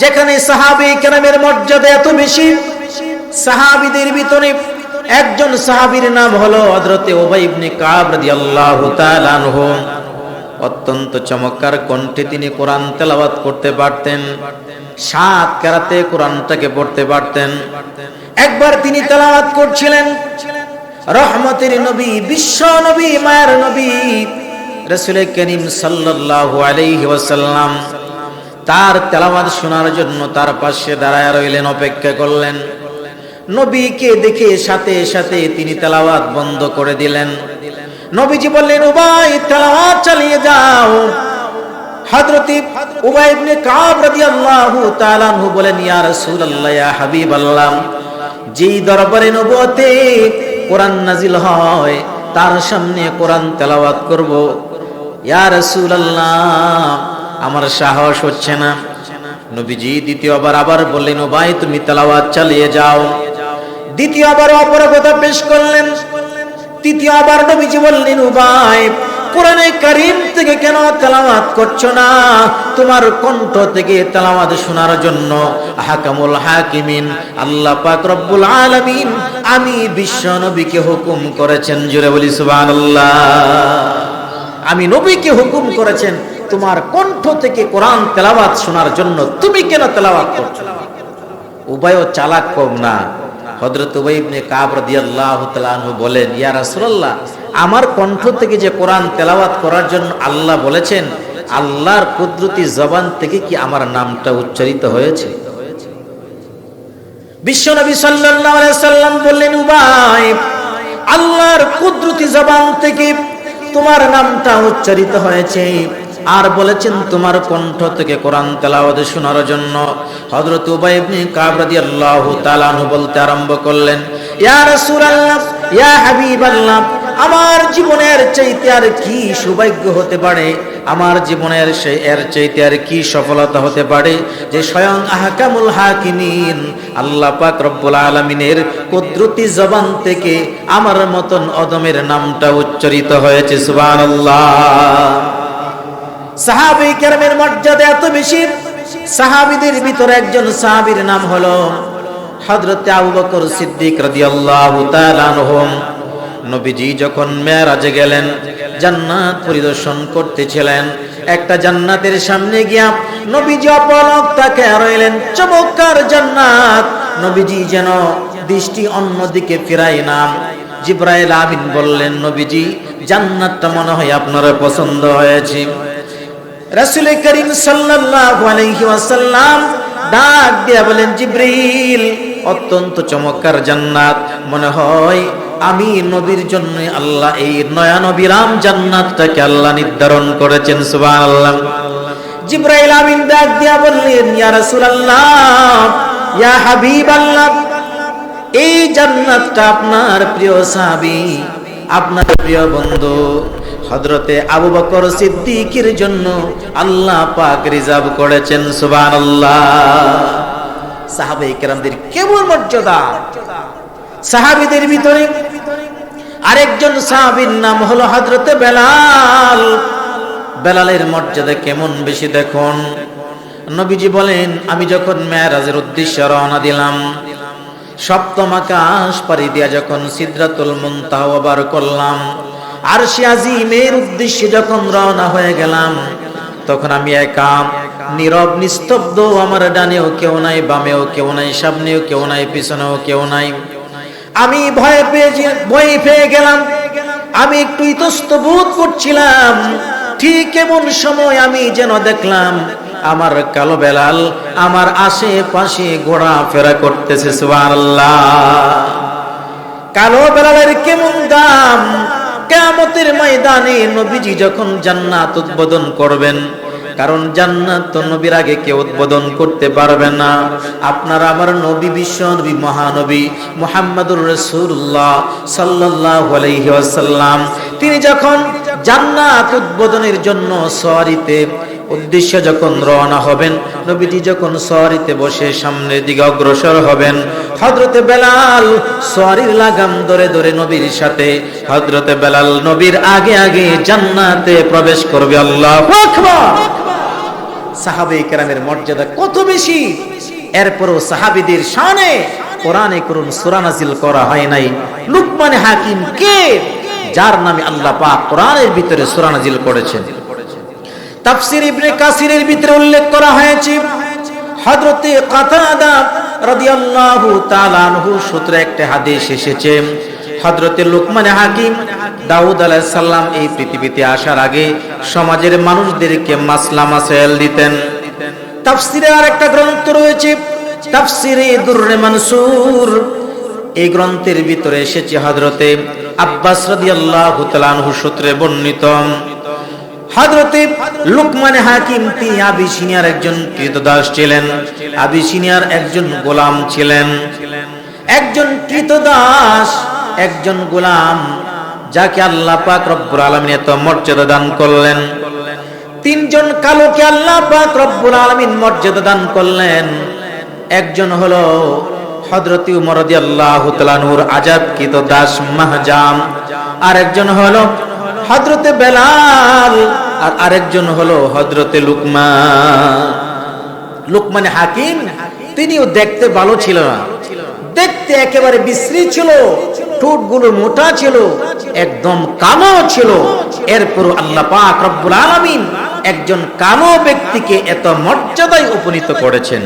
যেখানে সাহাবি কেরামের মর্যাদা এত বেশি, সাহাবিদের ভিতরে একজন সাহাবীর নাম হলো হযরতে ওবাই ইবনে কাব অত্যন্ত চমৎকার কণ্ঠে তিনি কোরআন তেলাওয়াত করতে পারতেন, সাত কেরাতে কোরআনটাকে পড়তে পারতেন। একবার তিনি তেলাওয়াত করছিলেন, রহমতের নবী, বিশ্ব নবী, মায়ের নবী রসুল করিম সাল্লাল্লাহু আলাইহি ওয়াসাল্লাম। তার তেলাওয়াত শোনার জন্য তার পাশে দাঁড়ায় রইলেন, অপেক্ষা করলেন। নবীকে দেখে সাথে সাথে তিনি তেলাওয়াত বন্ধ করে দিলেন। নবীজি বললেন, উবাই, তেলাওয়াত চালিয়ে যাও। হযরত উবাই ইবনে কাব রাদিয়াল্লাহু তাআলা আনহু বলেন, ইয়া রাসূলুল্লাহ, ইয়া হাবিবাল্লাহ, যেই দরবারে নবুয়তে কোরআন নাজিল হয়, তার সামনে কোরআন তেলাওয়াত করব। ইয়া রাসূলুল্লাহ আমার সাহস হচ্ছে না। নবীজি দ্বিতীয়বার আবার বললেন ও ভাই তুমি তেলাওয়াত চালিয়ে যাও। দ্বিতীয়বার অপরাগতা পেশ করলেন। তৃতীয়বার নবীজি বললেন ও ভাই কোরআনে কারিম থেকে কেন তেলাওয়াত করছ না? তোমার কণ্ঠ থেকে তেলাওয়াত শোনার জন্য। হাকামুল হাকিমিন, আল্লাহ পাক রব্বুল আলামিন, আমি বিশ্ব নবীকে হুকুম করেছেন। জুড়ে বলি, সুবহানাল্লাহ। আমি নবীকে হুকুম করেছেন। তোমার কণ্ঠ থেকে কোরআন তেলাওয়াত শোনার জন্য তুমি কেন তেলাওয়াত করছ? উভয় চালাক কম না। হযরত উবাই ইবনে কাব রাদিয়াল্লাহু তাআলা বলেন, ইয়া আমার কণ্ঠ থেকে যে কোরআন করার জন্য আল্লাহ বলেছেন, আল্লাহর কুদরতি জবান থেকে কি আমার নামটা উচ্চারিত হয়েছে? বিশ্বনবী সাল্লাল্লাহু আলাইহি সাল্লাম বললেন, উবাই, আল্লাহর কুদরতি জবান থেকে তোমার নামটা উচ্চারিত হয়েছে। আর বলেছেন, তোমার কণ্ঠ থেকে কোরআন তেলাওয়াত শোনার জন্য হযরত উবাই ইবনে কাব রাদিয়াল্লাহু তাআলা আনহু বলতে আরম্ভ করলেন, ইয়া রাসূলুল্লাহ, ইয়া হাবিবাল্লাহ, আমার জীবনের চাইতে আর কি সৌভাগ্য হতে পারে? আমার জীবনের সে, এর চাইতে আর কি সফলতা হতে পারে? যে স্বয়ং আহকামুল হাকিমিন, আল্লাহ পাক রব্বুল আলামিনের কুদরতি জবান থেকে আমার মতন অদমের নামটা উচ্চারিত হয়েছে, সুবহানাল্লাহ। সাহাবী কেরামের মর্যাদা এত বেশি, সাহাবীদের ভিতরে একজন সাহাবীর নাম হলো হযরত আবু বকর সিদ্দিক রাদিয়াল্লাহু তাআলা আনহু। নবীজি যখন মেরাজে গেলেন, জান্নাত পরিদর্শন করতেছিলেন। একটা জান্নাতের সামনে গিয়া নবীজি অপলক তাকে রইলেন চমৎকার জান্নাত! নবীজি যেন দৃষ্টি অন্যদিকে ফিরাই না। জিব্রাইল আমিন বললেন, নবীজি, জান্নাতটা মনে হয় আপনার পছন্দ হয়েছে। রাসূল করিম সাল্লাল্লাহু আলাইহি ওয়াসাল্লাম ডাক দিয়া বলেন, জিব্রিল, অত্যন্ত চমৎকার জান্নাত। মনে হয়, আমি নবীর জন্য আল্লাহ এই নয়া নবীরাম জান্নাতটাকে আল্লাহ নির্ধারণ করেছেন, সুবহানাল্লাহ। জিব্রাইল আমিন ডাক দিয়া বললেন, ইয়া রাসূলুল্লাহ, ইয়া হাবিবাল্লাহ, এই জান্নাতটা আপনার প্রিয় সাহাবী, আপনার প্রিয় বন্ধু। হযরতে আবু বকর সিদ্দিকের জন্য আল্লাহ পাক রিজার্ভ করেছেন, সুবহানাল্লাহ। সাহাবায়ে কেরামদের কেমন মর্যাদা। সাহাবিদের ভিতরে আরেকজন সাহাবীর নাম হলো হযরতে বেলাল। বেলালের মর্যাদা কেমন বেশি দেখুন। নবীজি বলেন, আমি যখন মেরাজের উদ্দেশ্যে রওনা দিলাম, সপ্তম আকাশ পাড়ি দিয়া যখন সিদ্রাতুল মুনতাহা ওবার করলাম আর সে আজিমের উদ্দেশ্যে যখন রওনা হয়ে গেলাম, তখন আমি একা, নীরব, নিস্তব্ধ, আমার ডানেও কেউ নাই, বামেও কেউ নাই, সামনেও কেউ নাই, পিছনেও কেউ নাই। আমি ভয় পেয়ে ভয় পেয়ে গেলাম। আমি একটু ইতস্ত বোধ করছিলাম। ঠিক এমন সময় আমি যেন দেখলাম, আমার কালো বেলাল আমার আশেপাশে ঘোরাফেরা করতেছে, সুবহানাল্লাহ। কালো বেলালের কেমন দাম? কেয়ামতের ময়দানে নবীজি যখন জান্নাত উদ্বোধন করবেন, কারণ জান্নাত তো নবীর আগে কেউ উদ্বোধন করতে পারবে না। আপনার আমার নবী, বিশ্ব নবী, মহানবী মোহাম্মদুর রসুল্লাহ সাল্লাল্লাহু আলাইহি তিনি যখন জান্নাত উদ্বোধনের জন্য সওয়ারিতে উদ্দেশ্য যখন রওনা হবেন, নবীজি যখন সওয়ারিতে বসে সামনের দিকে অগ্রসর হবেন, হযরতে বেলাল সওয়ারির লাগাম ধরে ধরে নবীর সাথে, হযরতে বেলাল নবীর আগে আগে জান্নাতে প্রবেশ করবে, আল্লাহু সাহাবে কেরামের মর্যাদা কত বেশি? এরপরও সাহাবিদের শানে কোরআনে করুন সূরা নাজিল করা হয় নাই। লুকমান হাকিম কে? যার নামে আল্লাহ পাক কোরআনের ভিতরে সূরা নাজিল করেছেন। তাফসির ইবনে কাসিরের ভিতরে উল্লেখ করা হয়েছে, হযরতে কাতাদা রাদিয়াল্লাহু তাআলা আনহু সূত্রে একটা হাদিস এসেছে, হযরতে লুকমান হাকিম দাউদ আলাইহিস সালাম এই পৃথিবীতে আসার আগে সমাজের মানুষদেরকে মাসলা মাসাইল দিতেন। তাফসিরে আর একটা গ্রন্থ রয়েছে, তাফসিরে দুররে মানসুর। এই গ্রন্থের ভিতরে এসেছে হযরতে আব্বাস রাদিয়াল্লাহু তাআলা আনহু সূত্রে বর্ণিত হযরতে লুকমান হাকিম, তিনি আবিসিনিয়ার একজন কৃতদাস ছিলেন। আবিসিনিয়ার একজন গোলাম ছিলেন। একজন কৃতদাস একজন গোলাম, যাকে আল্লাহ পাক রব্বুল আলামিন এত মর্যাদা দান করলেন। তিনজন কালোকে আল্লাহ পাক রব্বুল আলামিন মর্যাদা দান করলেন। একজন হলো হযরতি উমর রাদিয়াল্লাহু তাআলা নূর আজাবকৃত দাস মাহজাম। আর একজন হলো হযরতে বেলাল আর আরেকজন হলো হজরতে লুকমা লুকমানে হাকিম, তিনিও দেখতে ভালো ছিল না। দেখতে একেবারে বিশ্রী ছিল, ঠোঁটগুলো মোটা ছিল, একদম কালো ছিল। এরপর আল্লাহ পাক রব্বুল আলামিন একজন কালো ব্যক্তিকে এত মর্যাদায় উপনীত করেছেন।